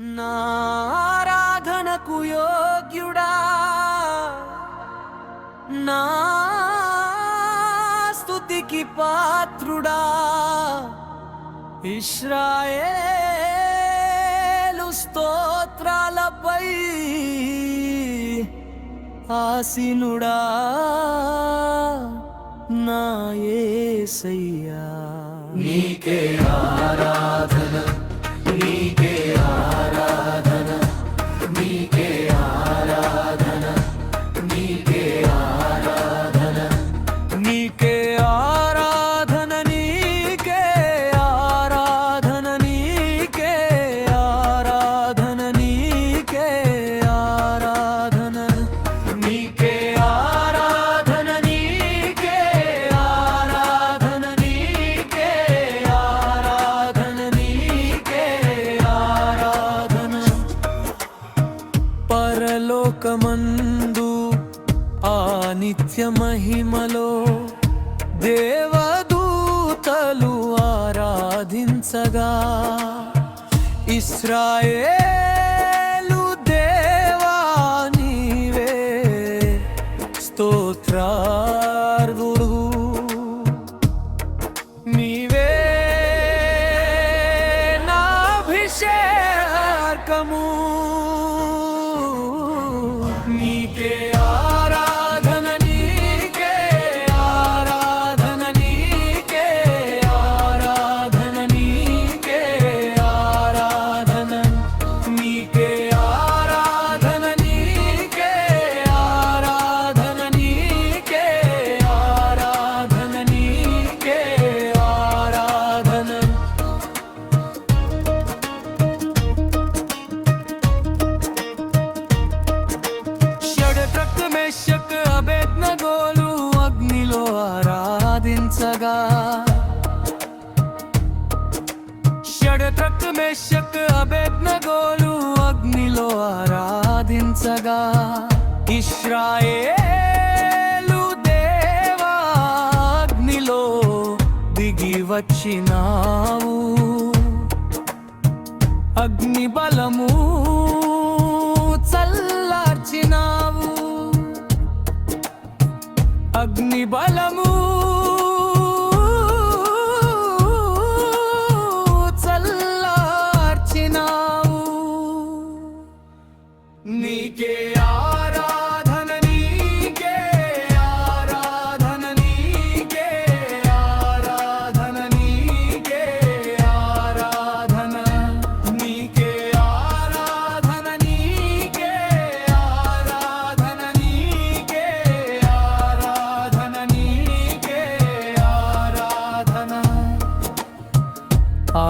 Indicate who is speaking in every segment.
Speaker 1: నారాధనకు యోగ్యుడా? నా స్థుతికి పాత్రుడా? ఇస్రాయేలు స్తోత్రాలపై ఆసీనుడా? నా యేసయ్యా. నీకే ఆరా మహిమలో దేవదూతలు ఆరాధించగా. ఇస్రాయేలు దేవా నీవే స్తోత్రార్హుడు. నీవే నా నీకే ఆరాధించగా షడట్రక్ మెషక్ అభేజ్ఞగోలు అగ్నిలో ఆరాధించగా ఇస్రాయేలు దేవా అగ్నిలో దిగి వచ్చినావు అగ్ని బలము చల్లార్చినావు అగ్ని బల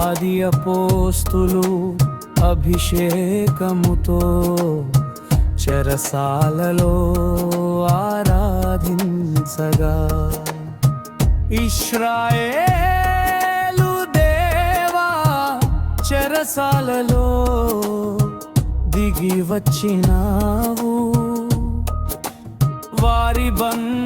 Speaker 1: ఆది అపోస్తులు అభిషేకముతో చెరసాలలో ఆరాధించగా. ఇష్రాయేలు దేవా చెరసాలలో దిగి వచ్చినావు. వారి బంపకములుడేను